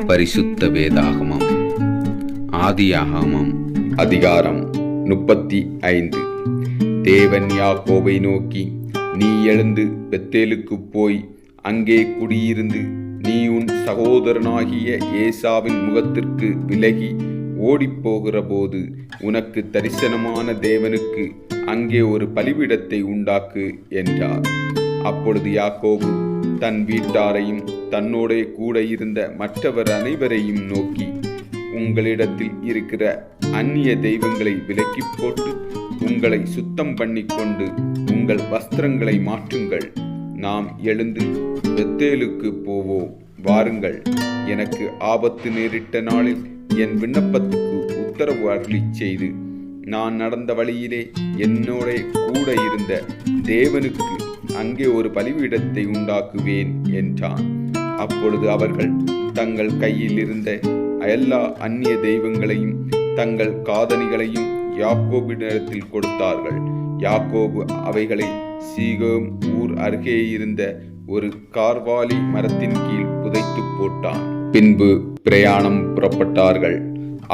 பரிசுத்த வேதாகமம். ஆதியாகமம் அதிகாரம் முப்பத்தி ஐந்து. தேவன் யாக்கோவை நோக்கி நீ எழுந்து பெத்தேலுக்கு போய் அங்கே குடியிருந்து நீ உன் சகோதரனாகிய ஏசாவின் முகத்திற்கு விலகி ஓடிப்போகிற போது உனக்கு தரிசனமான தேவனுக்கு அங்கே ஒரு பலிபீடத்தை உண்டாக்கு என்றார். அப்பொழுது யாக்கோபு தன் வீட்டாரையும் தன்னோடே கூட இருந்த மற்றவர் அனைவரையும் நோக்கி உங்களிடத்தில் இருக்கிற அந்நிய தெய்வங்களை விலக்கிப் போட்டு உங்களை சுத்தம் பண்ணிக்கொண்டு உங்கள் வஸ்திரங்களை மாற்றுங்கள். நாம் எழுந்து பெத்தேலுக்கு போவோம். வாருங்கள். எனக்கு ஆபத்து நேரிட்ட நாளில் என் விண்ணப்பத்துக்கு உத்தரவு அருளிச் செய்து நான் நடந்த வழியிலே என்னோட கூட இருந்த தேவனுக்கு அங்கே ஒரு பலிபீடத்தை உண்டாக்குவேன் என்றான். அப்பொழுது அவர்கள் தங்கள் கையில் இருந்த எல்லா அந்நிய தெய்வங்களையும் தங்கள் காதணிகளையும் யாக்கோபினிடத்தில் கொடுத்தார்கள். யாக்கோபு அவைகளை சீகோம் ஊர் அருகே இருந்த ஒரு கார்வாலி மரத்தின் கீழ் புதைத்து போட்டான். பின்பு பிரயாணம் புறப்பட்டார்கள்.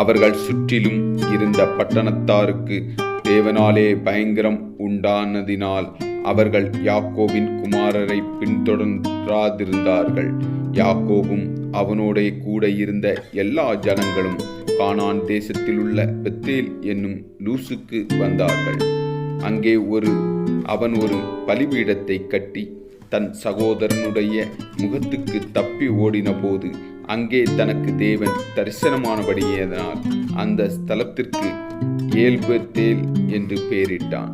அவர்கள் சுற்றிலும் இருந்த பட்டணத்தாருக்கு தேவனாலே பயங்கரம் உண்டானதினால் அவர்கள் யாக்கோவின் குமாரரை பின்தொடராதிருந்தார்கள். யாக்கோவும் அவனோட கூட இருந்த எல்லா ஜனங்களும் கானான் தேசத்தில் உள்ள பெத்தேல் என்னும் லூசுக்கு வந்தார்கள். அங்கே ஒரு அவன் ஒரு பலிபீடத்தை கட்டி தன் சகோதரனுடைய முகத்துக்கு தப்பி ஓடின போது அங்கே தனக்கு தேவன் தரிசனமானபடியதனால் அந்த ஸ்தலத்திற்கு ஏல்பத்தேல் என்று பெயரிட்டான்.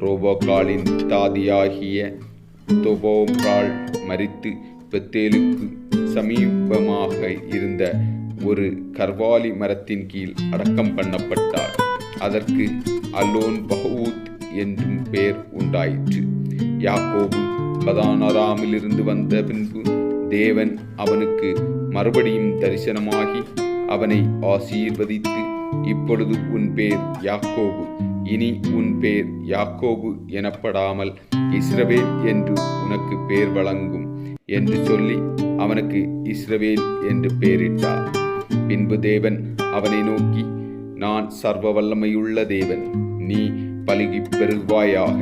ரோபோகாலின் தாதியாகிய தொபோகால் மரித்து பெத்தேலுக்கு சமீபமாக இருந்த ஒரு கர்வாலி மரத்தின் கீழ் அடக்கம் பண்ணப்பட்டார். அதற்கு அலோன் பஹூத் என்றும் பெயர் உண்டாயிற்று. யாக்கோபு பதானராமிலிருந்து வந்த பின்பு தேவன் அவனுக்கு மறுபடியும் தரிசனமாகி அவனை ஆசீர்வதித்து இப்பொழுது உன் பேர் யாக்கோபு. இனி உன் பேர் யாக்கோபு எனப்படாமல் இஸ்ரவேல் என்று உனக்கு பேர் வழங்கும் என்று சொல்லி அவனுக்கு இஸ்ரவேல் என்று பெயரிட்டார். பின்பு தேவன் அவனை நோக்கி நான் சர்வ வல்லமையுள்ள தேவன். நீ பழுகி பெருவாயாக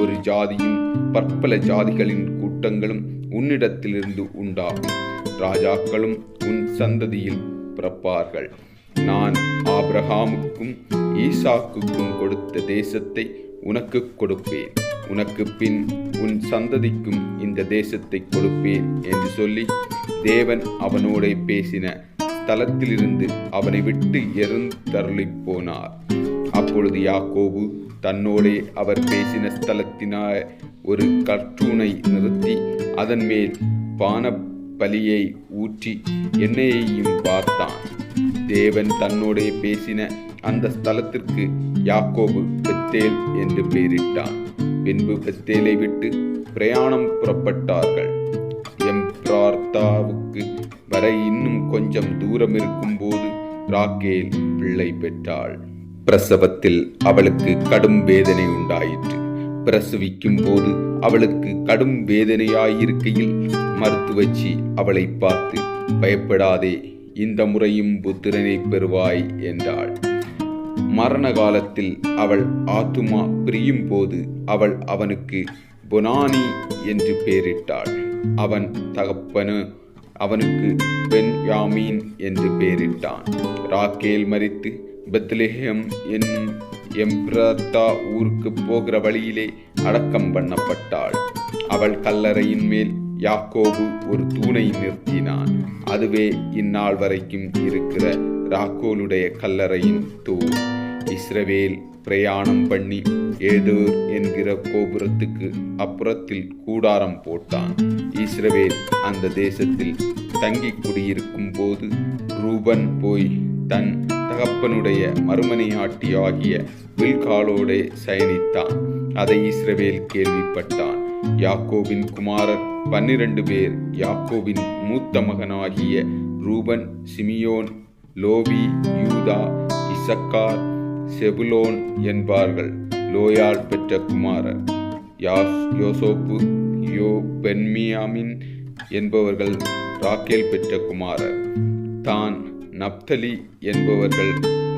ஒரு ஜாதியும் பற்பல ஜாதிகளின் கூட்டங்களும் உன்னிடத்திலிருந்து உண்டாகும். ராஜாக்களும் உன் சந்ததியில் பிறப்பார்கள். நான் ஆப்ரஹாமுக்கும் ஈசாக்குக்கும் கொடுத்த தேசத்தை உனக்கு கொடுப்பேன். உனக்கு பின் உன் சந்ததிக்கும் இந்த தேசத்தை கொடுப்பேன் என்று சொல்லி தேவன் அவனோட பேசின ஸ்தலத்திலிருந்து அவனை விட்டு எருந்தருளிப் போனார். அப்பொழுது யாக்கோபு தன்னோடே அவர் பேசின ஸ்தலத்தினால் ஒரு கற்றூனை நிறுத்தி அதன் மேல் பான பலியை ஊற்றி எண்ணெயையும் பார்த்தான். தேவன் தன்னோடே பேசின அந்த ஸ்தலத்திற்கு யாக்கோபு பெத்தேல் என்று பெயரிட்டான். பின்பு பெத்தேலை விட்டு பிரயாணம் புறப்பட்டார்கள். எம் பிரார்த்தாவுக்கு வர இன்னும் கொஞ்சம் தூரம் இருக்கும்போது ராக்கேல் பிள்ளை பெற்றாள். பிரசவத்தில் அவளுக்கு கடும் வேதனை உண்டாயிற்று. பிரசவிக்கும் போது அவளுக்கு கடும் வேதனையாயிருக்கையில் மருத்துவச்சி அவளை பார்த்து பயப்படாதே இந்த முறையும் புத்திரனை பெறுவாய் என்றாள். மரண காலத்தில் அவள் ஆத்துமா பிரியும் போது அவள் அவனுக்கு பொனானி என்று பெயரிட்டாள். அவன் தகப்பனு அவனுக்கு பென் யாமீன் என்று பெயரிட்டான். ராக்கேல் மறித்து பெத்லேஹம் என்னும் எம்பிரத்தா ஊருக்கு போகிற வழியிலே அடக்கம் பண்ணப்பட்டாள். அவள் கல்லறையின் மேல் யாக்கோபு ஒரு தூணை நிறுத்தினான். அதுவே இந்நாள் வரைக்கும் இருக்கிற ராக்கோலுடைய கல்லறையின் தூண். இஸ்ரவேல் பிரயாணம் பண்ணி ஏதோ என்கிற கோபுரத்துக்கு அப்புறத்தில் கூடாரம் போட்டான். இஸ்ரவேல் அந்த தேசத்தில் தங்கி குடியிருக்கும் போது ரூபன் போய் தன் தகப்பனுடைய மறுமனையாட்டி ஆகிய வில்காலோடே சயனித்தான். அதை இஸ்ரவேல் கேள்விப்பட்டான். யாக்கோவின் குமாரர் பன்னிரண்டு பேர் யாக்கோவின் மூத்த மகனாகிய Reuben Simeon Levi Judah Issachar Zebulun என்பார்கள். லோயால் பெற்ற குமாரர். யாஸ் யோசோப்பு யோ பென்மியாமின் என்பவர்கள் ராக்கேல் பெற்ற குமாரர். தான் நப்தலி என்பவர்கள்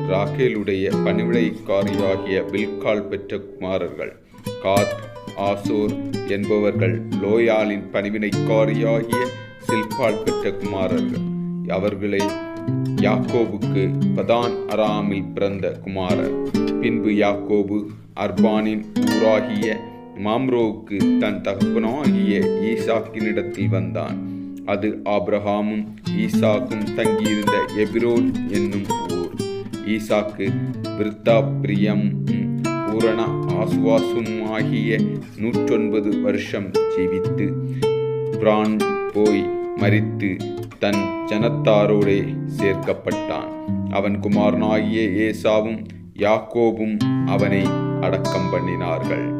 ராகேலுடைய பணிவிடைக்காரியாகிய பில்கால் பெற்ற குமாரர்கள். காத் ஆசோர் என்பவர்கள் லோயாலின் பணிவிடைக்காரியாகிய சில்பால் பெற்ற குமாரர்கள். அவர்களே யாக்கோபுக்கு பதான் அராமில் பிறந்த குமாரர். பின்பு யாக்கோபு அர்பானின் ஊராகிய மாம்ரோவுக்கு தன் தகப்பனாகிய ஈசாக்கினிடத்தில் வந்தான். அது ஆப்ரஹாமும் ஈசாக்கும் தங்கியிருந்த எபிரோன் என்னும் ஊர். ஈசாக்கு விருத்தாப்பிரியம் பூரண ஆசுவாசும் ஆகிய நூற்றொன்பது வருஷம் ஜீவித்து பிரான் போய் மறித்து தன் ஜனத்தாரோடே சேர்க்கப்பட்டான். அவன் குமாரனாகிய ஏசாவும் யாக்கோபும் அவனை அடக்கம் பண்ணினார்கள்.